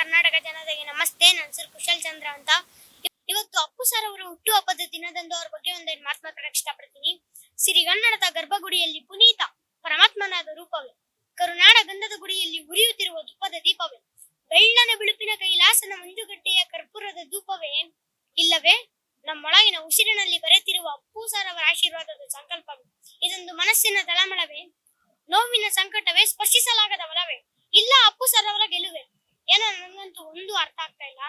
ಕರ್ನಾಟಕ ಜನತೆಗೆ ನಮಸ್ತೆ ನನ್ನ ಹೆಸರು ಕುಶಲ್ ಚಂದ್ರ ಅಂತ. ಇವತ್ತು ಅಪ್ಪು ಸರ್ ಅವರ ಹುಟ್ಟುಹಬ್ಬದ ದಿನದಂದು ಅವ್ರ ಬಗ್ಗೆ ಒಂದೇನು ಮಾತು ಮಾತಾಡಕ್ಕೆ ಇಷ್ಟಪಡ್ತೀನಿ ಸಿರಿಗನ್ನಡದ ಗರ್ಭಗುಡಿಯಲ್ಲಿ ಪುನೀತ ಪರಮಾತ್ಮನಾದ ರೂಪವೇ, ಕರುನಾಡ ಗಂಧದ ಗುಡಿಯಲ್ಲಿ ಉರಿಯುತ್ತಿರುವ ಧೂಪದ ದೀಪವೇ, ಬೆಳ್ಳನ ಬಿಳುಪಿನ ಕೈಲಾಸನ ಮಂಜುಗಡ್ಡೆಯ ಕರ್ಪೂರದ ಧೂಪವೇ. ಇಲ್ಲವೇ, ನಮ್ಮೊಳಗಿನ ಉಸಿರಿನಲ್ಲಿ ಬರೆತಿರುವ ಅಪ್ಪು ಸರ್ ಅವರ ಆಶೀರ್ವಾದದ ಸಂಕಲ್ಪವೇ. ಇದೊಂದು ಮನಸ್ಸಿನ ತಳಮಳವೇ. ನೋವಿನ ಸಂಕಟವೇ ಸ್ಪರ್ಶಿಸಲಾಗದ ಬಲವೇ ಇಲ್ಲ ಅಪ್ಪು ಸರ್ ಅವರ ಗೆಲುವೆ. ಒಂದು ಅರ್ಥ ಆಗ್ತಾ ಇಲ್ಲ.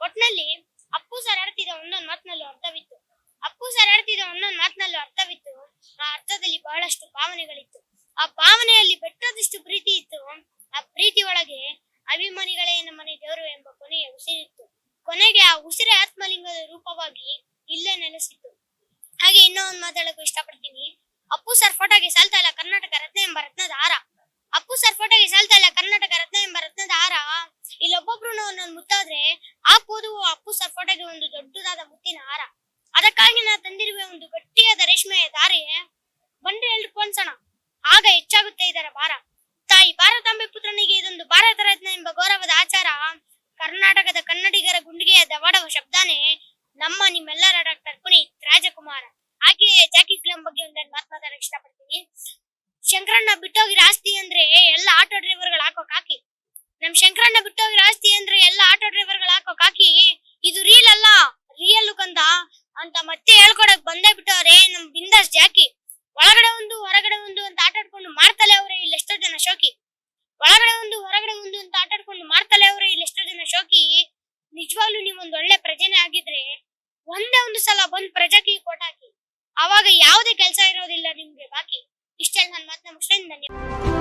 ಒಟ್ನಲ್ಲಿ ಅಪ್ಪು ಸರ್ ಆಡ್ತಿದ್ದ ಒಂದೊಂದು ಮಾತಿನಲ್ಲೂ ಅರ್ಥವಿತ್ತು. ಅಪ್ಪು ಸರ್ ಆಡ್ತಿದ್ದ ಒಂದೊಂದು ಮಾತಿನಲ್ಲೂ ಅರ್ಥವಿತ್ತು. ಆ ಅರ್ಥದಲ್ಲಿ ಬಹಳಷ್ಟು ಭಾವನೆಗಳಿತ್ತು. ಆ ಭಾವನೆಯಲ್ಲಿ ಬೆಟ್ಟದಷ್ಟು ಪ್ರೀತಿ ಇತ್ತು. ಆ ಪ್ರೀತಿ ಒಳಗೆ ಅಭಿಮಾನಿಗಳೇ ನಮ್ಮನೆ ದೇವರು ಎಂಬ ಕೊನೆಯ ಉಸಿರಿತ್ತು. ಕೊನೆಗೆ ಆ ಉಸಿರೇ ಆತ್ಮಲಿಂಗದ ರೂಪವಾಗಿ ಇಲ್ಲೇ ನೆಲೆಸಿತ್ತು. ಹಾಗೆ ಇನ್ನೂ ಒಂದು ಮಾತಾಡಕ್ಕೂ ಇಷ್ಟಪಡ್ತೀನಿ. ಅಪ್ಪು ಸರ್ ಫೋಟೋಗೆ ಸಾಲ್ತಾ ಇಲ್ಲ. ಕರ್ನಾಟಕ ರತ್ನ ಎಂಬ ರತ್ನದ ಹಾರ. ಅಪ್ಪು ಸರ್ ಫೋಟೋಗೆ ಸಾಲ್ತಾ ಇಲ್ಲ ಕರ್ನಾಟಕ ರತ್ನ ಎಂಬ ರತ್ನದ ಹಾರ ಇಲ್ಲೊಬ್ಬೊಬ್ರು ಒಂದೊಂದು ಮುತ್ತಾದ್ರೆ ಕೂದಲು ಅಪ್ಪು ಸರ್ ಫೋಟೋಗೆ ಒಂದು ದೊಡ್ಡದಾದ ಮುತ್ತಿನ ಹಾರ. ಅದಕ್ಕಾಗಿ ನಾ ತಂದಿರುವ ಒಂದು ಗಟ್ಟಿಯಾದ ರೇಷ್ಮೆಯ ದಾರಿ ಬಂದ್ರೆ ಎಲ್ರು ಕೊನ್ಸೋಣ ಆಗ ಹೆಚ್ಚಾಗುತ್ತೆ ಇದರ ಭಾರ. ತಾಯಿ ಭಾರತಾಂಬೆ ಪುತ್ರನಿಗೆ ಇದೊಂದು ಭಾರತ ರತ್ನ ಎಂಬ ಗೌರವದ ಆಚಾರ ಕರ್ನಾಟಕದ ಕನ್ನಡಿಗರ ಗುಂಡಿಗೆಯ ದವಾಡವ ಶಬ್ದಾನೇ ನಮ್ಮ ನಿಮ್ಮೆಲ್ಲರ ಡಾಕ್ಟರ್ ಪುನೀತ್ ರಾಜಕುಮಾರ. ಹಾಗೆಯೇ ಜಾಕಿ ಫಿಲಂ ಬಗ್ಗೆ ಒಂದೆರಡು ಮಾತು ಮಾತಾಡಕ್ ಇಷ್ಟಪಡ್ತೀನಿ. ಶಂಕರಣ್ಣ ಬಿಟ್ಟೋಗಿರೋ ಆಸ್ತಿ ಅಂದ್ರೆ ಎಲ್ಲ ಆಟೋ ಡ್ರೈವರ್ಗಳು ಹಾಕೋಕ್ ಕಾಕಿ ನಮ್ ಶಂಕರಣ್ಣ ಬಿಟ್ಟೋಗಿರೋ ಆಸ್ತಿ ಅಂದ್ರೆ ಎಲ್ಲ ಆಟೋ ಡ್ರೈವರ್ಗಳು ಹಾಕೋ ಕಾಕಿ ಇದು ರೀಲ್ ಅಲ್ಲ ರಿಯಲ್ ಕಂದ ಅಂತ ಮತ್ತೆ ಹೇಳ್ಕೊಡಕ್ ಬಂದೇ ಬಿಟ್ಟವ್ರೆ ನಮ್ ಬಿಂದಾಸ್ ಜಾಕಿ. ಒಳಗಡೆ ಒಂದು, ಹೊರಗಡೆ ಒಂದು ಅಂತ ಆಟಾಡ್ಕೊಂಡು ಮಾಡ್ತಲೇ ಅವ್ರೆ ಇಲ್ಲಿ ಎಷ್ಟೋ ಜನ ಶೋಕಿ. ಒಳಗಡೆ ಒಂದು, ಹೊರಗಡೆ ಒಂದು ಅಂತ ಆಟಾಡ್ಕೊಂಡು ಮಾಡ್ತಲೇ ಅವ್ರೆ ಇಲ್ಲಿ ಎಷ್ಟೋ ಜನ ಶೋಕಿ. ನಿಜವಾಗ್ಲೂ ಒಂದ್ ಒಳ್ಳೆ ಪ್ರಜೆನೆ ಆಗಿದ್ರೆ ಒಂದೇ ಒಂದು ಸಲ ಬಂದ್ ಪ್ರಜಾಕಿ ಕೊಟ್ಟಾಕಿ ಅವಾಗ ಯಾವುದೇ ಕೆಲಸ ಇರೋದಿಲ್ಲ ನಿಮ್ಗೆ ಬಾಕಿ. ಇಷ್ಟೆಲ್ಲ, ನನ್ನ ಮಾತನ್ನ ಮುಗಿಸ್ತೇನೆ ಧನ್ಯವಾದ.